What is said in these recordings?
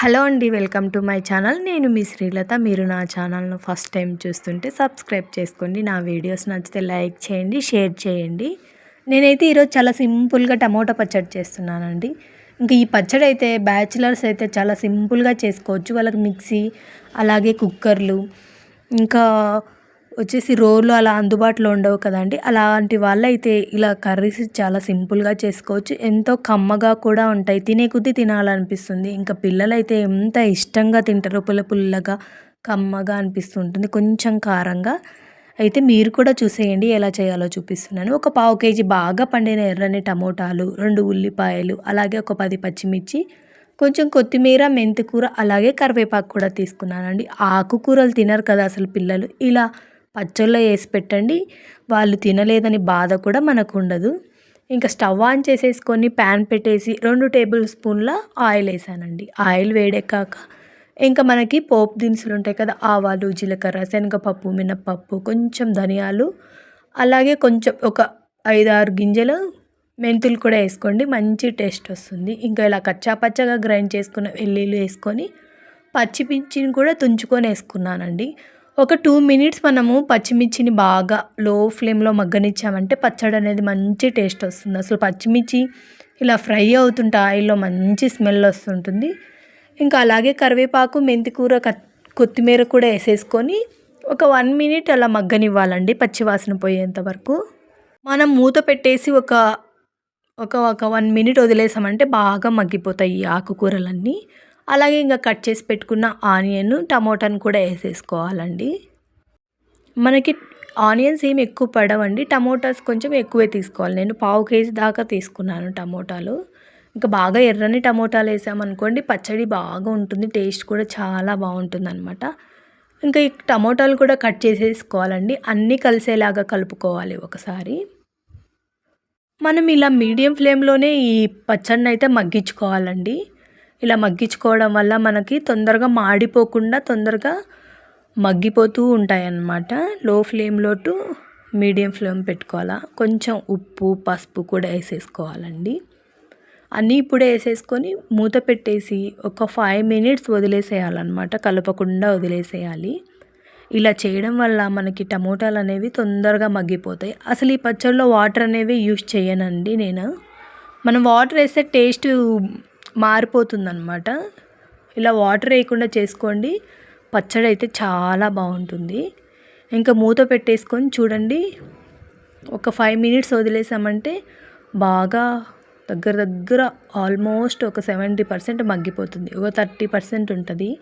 Hello అండి welcome to my channel. నేను మీ శ్రీలత. మీరు నా ఛానల్ను ఫస్ట్ టైం చూస్తుంటే సబ్స్క్రైబ్ చేసుకోండి నా వీడియోస్ నచ్చితే లైక్ చేయండి షేర్ చేయండి. నేనైతే ఈరోజు చాలా సింపుల్గా టమోటా పచ్చడి చేస్తున్నానండి. ఇంకా ఈ పచ్చడి అయితే బ్యాచిలర్స్ అయితే చాలా సింపుల్గా చేసుకోవచ్చు. వాళ్ళకి మిక్సీ అలాగే కుక్కర్లు ఇంకా వచ్చేసి రోలు అలా అందుబాటులో ఉండవు కదండి. అలాంటి వాళ్ళైతే ఇలా కర్రీస్ చాలా సింపుల్గా చేసుకోవచ్చు. ఎంతో కమ్మగా కూడా ఉంటాయి. తినే కొద్దీ తినాలనిపిస్తుంది. ఇంకా పిల్లలైతే ఎంత ఇష్టంగా తింటారో పుల్ల పుల్లగా కమ్మగా అనిపిస్తుంటుంది. కొంచెం కారంగా. అయితే మీరు కూడా చూసేయండి ఎలా చేయాలో చూపిస్తున్నాను. ఒక పావు కేజీ బాగా పండిన ఎర్రని టమోటాలు రెండు ఉల్లిపాయలు అలాగే ఒక పది పచ్చిమిర్చి కొంచెం కొత్తిమీర మెంతికూర అలాగే కరివేపాకు కూడా తీసుకున్నానండి. ఆకుకూరలు తినరు కదా అసలు పిల్లలు. ఇలా పచ్చళ్ళలో వేసి పెట్టండి. వాళ్ళు తినలేదని బాధ కూడా మనకు ఉండదు. ఇంకా స్టవ్ ఆన్ చేసేసుకొని ప్యాన్ పెట్టేసి రెండు టేబుల్ స్పూన్ల ఆయిల్ వేసానండి. ఆయిల్ వేడెక్కాక ఇంకా మనకి పోపు దినుసులు ఉంటాయి కదా ఆవాలు జీలకర్ర శనగపప్పు మినప్పప్పు కొంచెం ధనియాలు అలాగే కొంచెం ఒక ఐదు ఆరు గింజలు మెంతులు కూడా వేసుకోండి. మంచి టేస్ట్ వస్తుంది. ఇంకా ఇలా కచ్చా పచ్చగా గ్రైండ్ చేసుకున్న వెల్లుల్లి వేసుకొని పచ్చిమిర్చిని కూడా తుంచుకొని వేసుకున్నానండి. ఒక టూ మినిట్స్ మనము పచ్చిమిర్చిని బాగా లో ఫ్లేమ్లో మగ్గనిచ్చామంటే పచ్చడి అనేది మంచి టేస్ట్ వస్తుంది. అసలు పచ్చిమిర్చి ఇలా ఫ్రై అవుతుంటే ఆయిల్లో మంచి స్మెల్ వస్తుంటుంది. ఇంకా అలాగే కరివేపాకు మెంతికూర కొత్తిమీర కూడా వేసేసుకొని ఒక వన్ మినిట్ అలా మగ్గనివ్వాలండి పచ్చివాసన పోయేంత వరకు. మనం మూత పెట్టేసి ఒక ఒక ఒక వన్ మినిట్ వదిలేసామంటే బాగా మగ్గిపోతాయి ఈ ఆకుకూరలన్నీ. అలాగే ఇంకా కట్ చేసి పెట్టుకున్న ఆనియన్ టమోటాను కూడా వేసేసుకోవాలండి. మనకి ఆనియన్స్ ఏమి ఎక్కువ పడవండి. టమోటాస్ కొంచెం ఎక్కువే తీసుకోవాలి. నేను పావు కేజీ దాకా తీసుకున్నాను టమోటాలు. ఇంకా బాగా ఎర్రని టమోటాలు వేసామనుకోండి పచ్చడి బాగా ఉంటుంది టేస్ట్ కూడా చాలా బాగుంటుంది అనమాట ఇంకా ఈ టమోటాలు కూడా కట్ చేసేసుకోవాలండి. అన్నీ కలిసేలాగా కలుపుకోవాలి ఒకసారి. మనం ఇలా మీడియం ఫ్లేమ్లోనే ఈ పచ్చడిని అయితే మగ్గించుకోవాలండి. ఇలా మగ్గించుకోవడం వల్ల మనకి తొందరగా మాడిపోకుండా తొందరగా మగ్గిపోతూ ఉంటాయన్నమాట. లో ఫ్లేమ్లో టు మీడియం ఫ్లేమ్ పెట్టుకోవాలా. కొంచెం ఉప్పు పసుపు కూడా వేసేసుకోవాలండి. అన్నీ ఇప్పుడే వేసేసుకొని మూత పెట్టేసి ఒక ఫైవ్ మినిట్స్ వదిలేసేయాలన్నమాట. కలపకుండా వదిలేసేయాలి. ఇలా చేయడం వల్ల మనకి టమోటాలు అనేవి తొందరగా మగ్గిపోతాయి. అసలు ఈ పచ్చళ్ళలో వాటర్ అనేవి యూజ్ చేయనండి నేను. మనం వాటర్ వేస్తే టేస్ట్ మారిపోతుందన్నమాట. ఇలా వాటర్ వేయకుండా చేసుకోండి. పచ్చడి అయితే చాలా బాగుంటుంది. ఇంకా మూత పెట్టేసుకొని చూడండి. ఒక ఫైవ్ మినిట్స్ వదిలేసామంటే బాగా దగ్గర దగ్గర ఆల్మోస్ట్ ఒక సెవెంటీ పర్సెంట్ మగ్గిపోతుంది. ఒక థర్టీ పర్సెంట్ ఉంటుంది.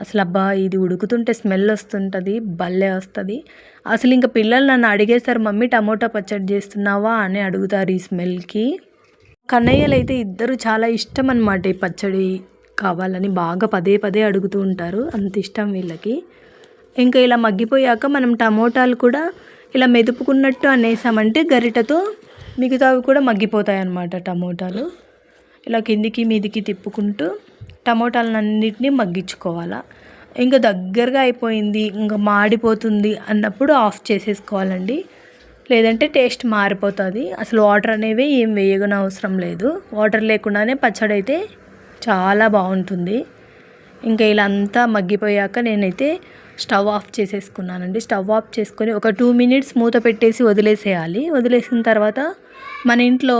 అసలు అబ్బా ఇది ఉడుకుతుంటే స్మెల్ వస్తుంటుంది. భలే వస్తుంది. అసలు ఇంకా పిల్లలు నన్ను అడిగేస్తారు మమ్మీ టమోటా పచ్చడి చేస్తున్నావా? అని అడుగుతారు ఈ స్మెల్కి కన్నయ్యలు అయితే ఇద్దరు చాలా ఇష్టం అనమాట ఈ పచ్చడి కావాలని. బాగా పదే పదే అడుగుతూ ఉంటారు. అంత ఇష్టం వీళ్ళకి. ఇంకా ఇలా మగ్గిపోయాక మనం టమోటాలు కూడా ఇలా మెదుపుకున్నట్టు అనేసామంటే గరిటతో మిగతావి కూడా మగ్గిపోతాయి అన్నమాట టమోటాలు. ఇలా కిందికి మీదికి తిప్పుకుంటూ టమోటాలన్నింటినీ మగ్గించుకోవాలా. ఇంకా దగ్గరగా అయిపోయింది ఇంకా మాడిపోతుంది అన్నప్పుడు ఆఫ్ చేసేసుకోవాలండి. లేదంటే టేస్ట్ మారిపోతుంది. అసలు వాటర్ అనేవి ఏం వేయగన అవసరం లేదు. వాటర్ లేకుండానే పచ్చడి అయితే చాలా బాగుంటుంది. ఇంకా ఇలా అంతా మగ్గిపోయాక నేనైతే స్టవ్ ఆఫ్ చేసేసుకున్నానండి. స్టవ్ ఆఫ్ చేసుకొని ఒక టూ మినిట్స్ మూత పెట్టేసి వదిలేసేయాలి. వదిలేసిన తర్వాత మన ఇంట్లో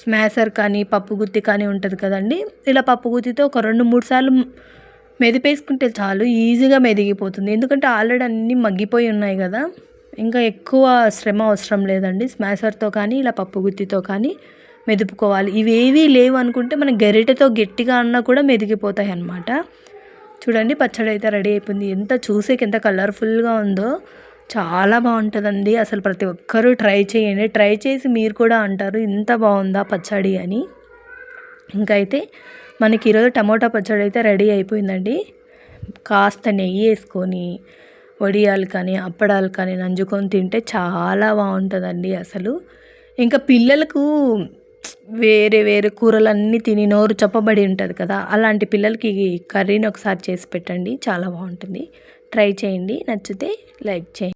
స్మాసర్ కానీ పప్పు గుత్తి కానీ ఉంటుంది కదండి. ఇలా పప్పు గుత్తితో ఒక రెండు మూడు సార్లు మెదిపేసుకుంటే చాలు ఈజీగా మెదిగిపోతుంది. ఎందుకంటే ఆల్రెడీ అన్నీ మగ్గిపోయి ఉన్నాయి కదా. ఇంకా ఎక్కువ శ్రమ అవసరం లేదండి. స్మాసర్తో కానీ ఇలా పప్పు గుత్తితో కానీ మెదుపుకోవాలి. ఇవేవీ లేవు అనుకుంటే మనం గరిటెతో గట్టిగా అన్నా కూడా మెదిగిపోతాయి అన్నమాట. చూడండి పచ్చడి అయితే రెడీ అయిపోయింది. ఎంత చూసేకి ఎంత కలర్ఫుల్గా ఉందో. చాలా బాగుంటుందండి. అసలు ప్రతి ఒక్కరూ ట్రై చేయండి. ట్రై చేసి మీరు కూడా అంటారు ఇంత బాగుందా పచ్చడి? అని. ఇంకైతే మనకి ఈరోజు టమోటా పచ్చడి అయితే రెడీ అయిపోయిందండి. కాస్త నెయ్యి వేసుకొని వడియాలు కానీ అప్పడాలు కానీ నంజుకొని తింటే చాలా బాగుంటుందండి అసలు. ఇంకా పిల్లలకు వేరే వేరే కూరలన్నీ తిని నోరు చెప్పబడి ఉంటుంది కదా అలాంటి పిల్లలకి కర్రీని ఒకసారి చేసి పెట్టండి చాలా బాగుంటుంది. ట్రై చేయండి నచ్చితే లైక్ చేయండి.